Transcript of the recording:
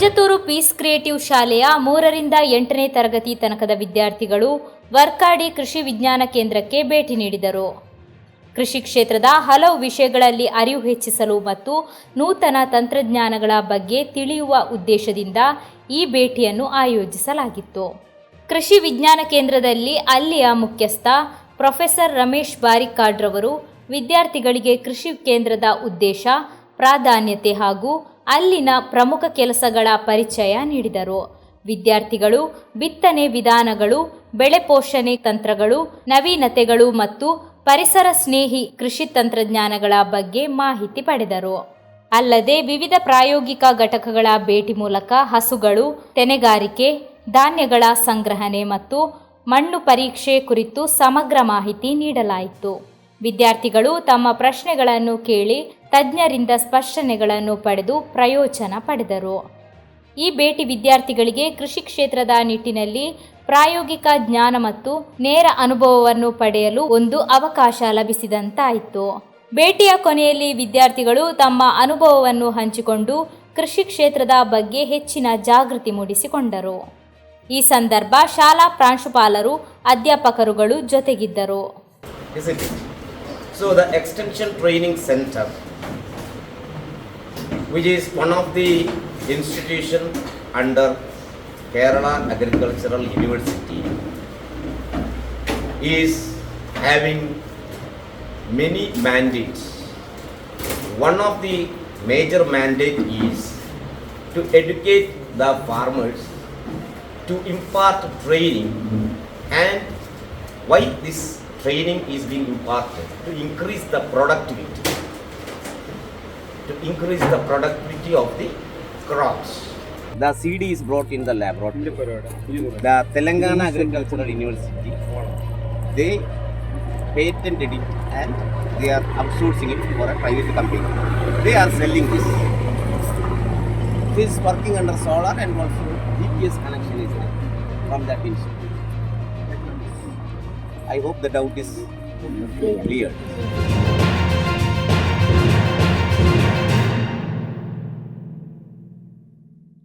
ನಿಡತೂರು piece creative ಶಾಲೆಯ ಮೂರರಿಂದ ಎಂಟನೇ ತರಗತಿ ತನಕದ ವಿದ್ಯಾರ್ಥಿಗಳು ವರ್ಕಾಡಿ ಕೃಷಿ ವಿಜ್ಞಾನ ಕೇಂದ್ರಕ್ಕೆ ಭೇಟಿ ನೀಡಿದರು. ಕೃಷಿ ಕ್ಷೇತ್ರದ ಹಲವು ವಿಷಯಗಳಲ್ಲಿ ಅರಿವು ಹೆಚ್ಚಿಸಲು ಮತ್ತು ನೂತನ ತಂತ್ರಜ್ಞಾನಗಳ ಬಗ್ಗೆ ತಿಳಿಯುವ ಉದ್ದೇಶದಿಂದ ಈ ಭೇಟಿಯನ್ನು ಆಯೋಜಿಸಲಾಗಿತ್ತು. ಕೃಷಿ ವಿಜ್ಞಾನ ಕೇಂದ್ರದಲ್ಲಿ ಅಲ್ಲಿಯ ಮುಖ್ಯಸ್ಥ ಪ್ರೊಫೆಸರ್ ರಮೇಶ್ ಬಾರಿಕಾಡ್ರವರು ವಿದ್ಯಾರ್ಥಿಗಳಿಗೆ ಕೃಷಿ ಕೇಂದ್ರದ ಉದ್ದೇಶ, ಪ್ರಾಧಾನ್ಯತೆ ಹಾಗೂ ಅಲ್ಲಿನ ಪ್ರಮುಖ ಕೆಲಸಗಳ ಪರಿಚಯ ನೀಡಿದರು. ವಿದ್ಯಾರ್ಥಿಗಳು, ಬಿತ್ತನೆ ವಿಧಾನಗಳು, ಬೆಳೆ ಪೋಷಣೆ ತಂತ್ರಗಳು, ನವೀನತೆಗಳು ಮತ್ತು ಪರಿಸರ ಸ್ನೇಹಿ ಕೃಷಿ ತಂತ್ರಜ್ಞಾನಗಳ ಬಗ್ಗೆ ಮಾಹಿತಿ ಪಡೆದರು. ಅಲ್ಲದೆ ವಿವಿಧ ಪ್ರಾಯೋಗಿಕ ಘಟಕಗಳ ಭೇಟಿ ಮೂಲಕ ಹಸುಗಳು, ತೆನೆಗಾರಿಕೆ, ಧಾನ್ಯಗಳ ಸಂಗ್ರಹಣೆ ಮತ್ತು ಮಣ್ಣು ಪರೀಕ್ಷೆ ಕುರಿತು ಸಮಗ್ರ ಮಾಹಿತಿ ನೀಡಲಾಯಿತು. ವಿದ್ಯಾರ್ಥಿಗಳು ತಮ್ಮ ಪ್ರಶ್ನೆಗಳನ್ನು ಕೇಳಿ ತಜ್ಞರಿಂದ ಸ್ಪಷ್ಟನೆಗಳನ್ನು ಪಡೆದು ಪ್ರಯೋಜನ ಪಡೆದರು. ಈ ಭೇಟಿ ವಿದ್ಯಾರ್ಥಿಗಳಿಗೆ ಕೃಷಿ ಕ್ಷೇತ್ರದ ನಿಟ್ಟಿನಲ್ಲಿ ಪ್ರಾಯೋಗಿಕ ಜ್ಞಾನ ಮತ್ತು ನೇರ ಅನುಭವವನ್ನು ಪಡೆಯಲು ಒಂದು ಅವಕಾಶ ಲಭಿಸಿದಂತಾಯಿತು. ಭೇಟಿಯ ಕೊನೆಯಲ್ಲಿ ವಿದ್ಯಾರ್ಥಿಗಳು ತಮ್ಮ ಅನುಭವವನ್ನು ಹಂಚಿಕೊಂಡು ಕೃಷಿ ಕ್ಷೇತ್ರದ ಬಗ್ಗೆ ಹೆಚ್ಚಿನ ಜಾಗೃತಿ ಮೂಡಿಸಿಕೊಂಡರು. ಈ ಸಂದರ್ಭ ಶಾಲಾ ಪ್ರಾಂಶುಪಾಲರು ಅಧ್ಯಾಪಕರುಗಳು ಜೊತೆಗಿದ್ದರು. The Extension Training Center, which is one of the institution under Kerala Agricultural University, is having many mandates. One of the major mandate is to educate the farmers, to impart training and why this training is being imparted to increase the productivity increase the productivity of the crops. The cd is brought in the laboratory the telangana agricultural university. They patented it and they are outsourcing it for a private company. They are selling this. This is working under solar and also gps connection is there from that institute. I hope the doubt is cleared.